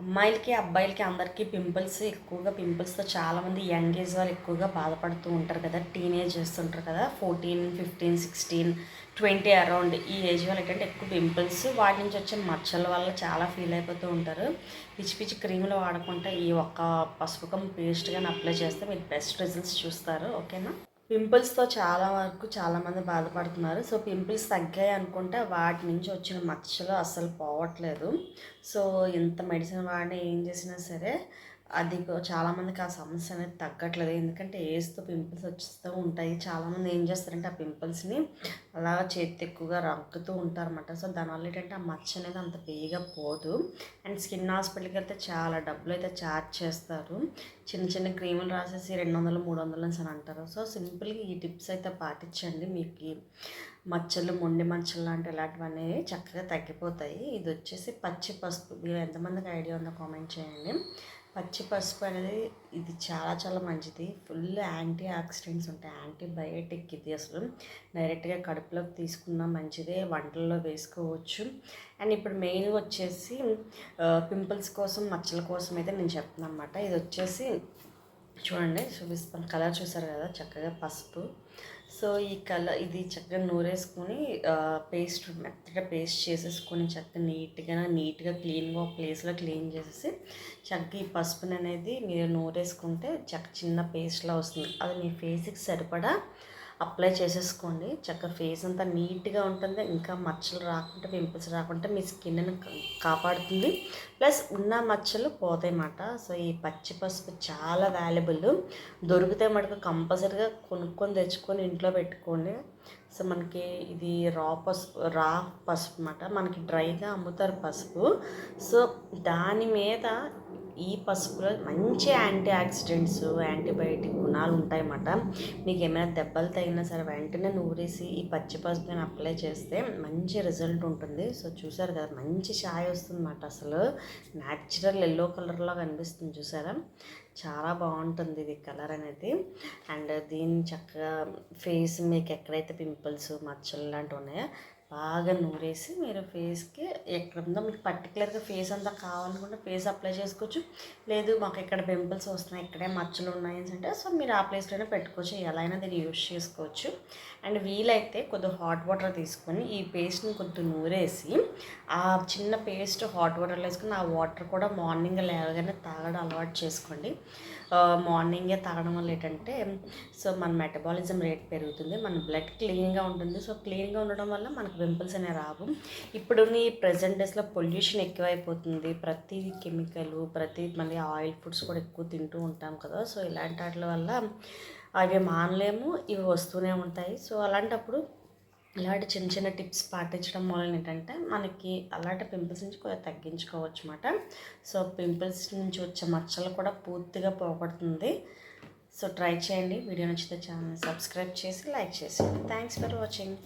అమ్మాయిలకి అబ్బాయిలకి అందరికీ పింపుల్స్ ఎక్కువగా పింపుల్స్తో చాలామంది యంగ్ ఏజ్ వాళ్ళు ఎక్కువగా బాధపడుతూ ఉంటారు కదా టీనేజ్ చేస్తుంటారు కదా fourteen fifteen sixteen twenty around ఈ ఏజ్ వాళ్ళు ఏంటంటే ఎక్కువ పింపుల్స్. వాటి నుంచి వచ్చే మచ్చల వల్ల చాలా ఫీల్ అయిపోతూ ఉంటారు. పిచ్చి పిచ్చి క్రీములు వాడకుండా ఈ ఒక్క పసుపుకం పేస్ట్ కానీ అప్లై చేస్తే మీరు బెస్ట్ రిజల్ట్స్ చూస్తారు. ఓకేనా? పింపుల్స్తో చాలా వరకు చాలామంది బాధపడుతున్నారు. సో పింపుల్స్ తగ్గాయి అనుకుంటే వాటి నుంచి వచ్చిన మచ్చలు అస్సలు పోవట్లేదు. సో ఎంత మెడిసిన్ వాడినా ఏం చేసినా సరే అది చాలామందికి ఆ సమస్య అనేది తగ్గట్లేదు. ఎందుకంటే ఏజ్తో పింపుల్స్ వచ్చేస్తూ ఉంటాయి. చాలామంది ఏం చేస్తారంటే ఆ పింపుల్స్ని అలా చేతి ఎక్కువగా రగ్గుతూ ఉంటారన్నమాట. సో దానివల్ల ఏంటంటే ఆ మచ్చ అనేది అంత పేయగా పోదు. అండ్ స్కిన్ హాస్పిటల్కి వెళ్తే చాలా డబ్బులు అయితే ఛార్జ్ చేస్తారు. చిన్న చిన్న క్రీములు రాసేసి రెండు వందలు మూడు వందలు అని అంటారు. సో సింపుల్గా ఈ టిప్స్ అయితే పాటించండి. మీకు మచ్చలు మొండి మచ్చలు లాంటి ఇలాంటివన్నీ చక్కగా తగ్గిపోతాయి. ఇది వచ్చేసి పచ్చి పసుపు మీరు ఎంతమందికి ఐడియా ఉందో కామెంట్ చేయండి. పచ్చి పసుపు అనేది ఇది చాలా చాలా మంచిది. ఫుల్ యాంటీ ఆక్సిడెంట్స్ ఉంటాయి. యాంటీబయోటిక్ ఇది అసలు. డైరెక్ట్గా కడుపులోకి తీసుకున్నా మంచిదే. వంటల్లో వేసుకోవచ్చు. అండ్ ఇప్పుడు మెయిన్గా వచ్చేసి పింపుల్స్ కోసం మచ్చల కోసం అయితే నేను చెప్తున్నాను అనమాట ఇది వచ్చేసి చూడండి చూపిస్తాను. కలర్ చూసారు కదా? చక్కగా పసుపు. సో ఈ కలర్ ఇది చక్కగా నూరేసుకొని పేస్ట్ మెత్తగా పేస్ట్ చేసేసుకొని చక్కగా నీట్గా నీట్గా క్లీన్గా ఒక ప్లేస్లో క్లీన్ చేసేసి చక్కగా ఈ పసుపుని అనేది మీరు నూరేసుకుంటే చక్క చిన్న పేస్ట్లా వస్తుంది. అది మీ ఫేస్కి సరిపడా అప్లై చేసేసుకోండి. చక్కగా ఫేస్ అంతా నీట్గా ఉంటుంది. ఇంకా మచ్చలు రాకుండా పింపుల్స్ రాకుండా మీ స్కిన్ని కాపాడుతుంది. ప్లస్ ఉన్న మచ్చలు పోతాయన్నమాట. సో ఈ పచ్చి పసుపు చాలా వాల్యుబుల్. దొరికితే మటుకు కంపల్సరీగా కొనుక్కొని తెచ్చుకొని ఇంట్లో పెట్టుకోండి. సో మనకి ఇది రా పసుపు రా పసుపు అన్నమాట. మనకి డ్రైగా అమ్ముతారు పసుపు. సో దాని మీద ఈ పసుపులో మంచి యాంటీ ఆక్సిడెంట్స్ యాంటీబయాటిక్ గుణాలు ఉంటాయన్నమాట. మీకు ఏమైనా దెబ్బలు తగినా సరే వెంటనే నూరేసి ఈ పచ్చి పసుపుని అప్లై చేస్తే మంచి రిజల్ట్ ఉంటుంది. సో చూసారు కదా మంచి ఛాయ్ వస్తుందన్నమాట అసలు. న్యాచురల్ ఎల్లో కలర్లో కనిపిస్తుంది చూసారా? చాలా బాగుంటుంది ఇది కలర్ అనేది. అండ్ దీన్ని చక్కగా ఫేస్ మీకు ఎక్కడైతే పింపుల్స్ మచ్చలు లాంటివి ఉన్నాయో బాగా నూరేసి మీరు ఫేస్కి ఎక్కడ ఉందో మీకు పర్టికులర్గా ఫేస్ అంతా కావాలనుకుంటే ఫేస్ అప్లై చేసుకోవచ్చు. లేదు మాకు ఇక్కడ పింపుల్స్ వస్తున్నాయి ఇక్కడే మచ్చలు ఉన్నాయి అంటే సో మీరు ఆ ప్లేస్లోనే పెట్టుకోవచ్చు. ఎలా అయినా దీన్ని యూజ్ చేసుకోవచ్చు. అండ్ వీలైతే కొద్దిగా హాట్ వాటర్ తీసుకొని ఈ పేస్ట్ని కొద్దిగా నూరేసి ఆ చిన్న పేస్ట్ హాట్ వాటర్లో వేసుకుని ఆ వాటర్ కూడా మార్నింగ్ లేవగానే తాగడం అలవాటు చేసుకోండి. మార్నింగే తాగడం వల్ల ఏంటంటే సో మన మెటబాలిజం రేట్ పెరుగుతుంది మన బ్లడ్ క్లీన్గా ఉంటుంది. సో క్లీన్గా ఉండడం వల్ల మనకు పింపుల్స్ అనేవి రావు. ఇప్పుడు ఈ ప్రజెంట్ డేస్లో పొల్యూషన్ ఎక్కువైపోతుంది. ప్రతి కెమికల్ ప్రతి మళ్ళీ ఆయిల్ ఫుడ్స్ కూడా ఎక్కువ తింటూ ఉంటాం కదా. సో ఇలాంటి వాటి వల్ల అవి మానలేము ఇవి వస్తూనే ఉంటాయి. సో అలాంటప్పుడు ఇలాంటి చిన్న చిన్న టిప్స్ పాటించడం వలన ఏంటంటే మనకి అలాంటి పింపుల్స్ నుంచి కొద్దిగా తగ్గించుకోవచ్చు అనమాట సో పింపుల్స్ నుంచి వచ్చే మచ్చలు కూడా పూర్తిగా పోగొడుతుంది. సో ట్రై చేయండి. వీడియో నచ్చితే ఛానల్ సబ్స్క్రైబ్ చేసి లైక్ చేసి థ్యాంక్స్ ఫర్ వాచింగ్.